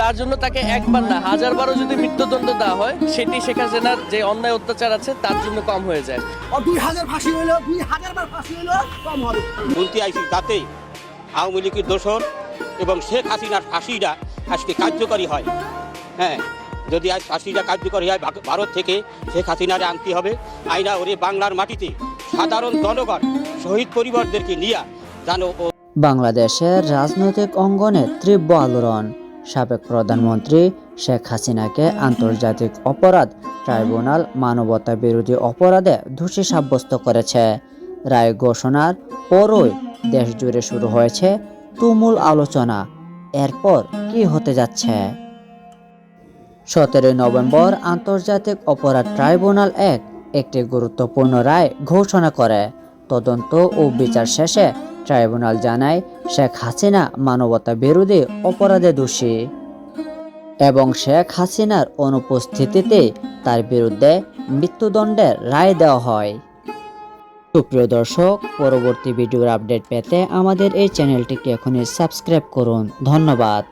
তার জন্য তাকে একবার না হাজার বারও যদি মৃত্যুদণ্ড দেওয়া হয় সেটি শেখ হাসিনার যে অন্যায় অত্যাচার আছে তার জন্য কম হয়ে যায়। দুই হাজার ফাঁসি হইল দুই হাজার বার ফাঁসি হইল কম হবে। বলতে আইসি যাতে আওয়ামী লীগের দোষর এবং শেখ হাসিনার ফাঁসিটা আজকে কার্যকরী হয়। হ্যাঁ যদি আজ ফাঁসিটা কার্যকরী হয় ভারত থেকে শেখ হাসিনারে আনতে হবে। আইনা ওরে বাংলার মাটিতে সাধারণ জনগণ শহীদ পরিবারদেরকে নিয়ে জানো ও বাংলাদেশের রাজনৈতিক অঙ্গনে তীব্র আলোড়ন। সাবেক প্রধানমন্ত্রী শেখ হাসিনাকে আন্তর্জাতিক অপরাধ ট্রাইব্যুনাল মানবতা বিরোধী অপরাধে দোষী সাব্যস্ত করেছে। রায় ঘোষণার পরই দেশ জুড়ে শুরু হয়েছে তুমুল আলোচনা। এরপর কি হতে যাচ্ছে? সতেরোই নভেম্বর আন্তর্জাতিক অপরাধ ট্রাইব্যুনাল এক একটি গুরুত্বপূর্ণ রায় ঘোষণা করে। তদন্ত ও বিচার শেষে ট্রাইব্যুনাল জানায়, শেখ হাসিনা মানবতা বিরোধী অপরাধে দোষী। এবং শেখ হাসিনার অনুপস্থিতিতে তার বিরুদ্ধে মৃত্যুদণ্ডের রায় দেওয়া হয়। সুপ্রিয় দর্শক, পরবর্তী ভিডিওর আপডেট পেতে আমাদের এই চ্যানেলটিকে এখনই সাবস্ক্রাইব করুন। ধন্যবাদ।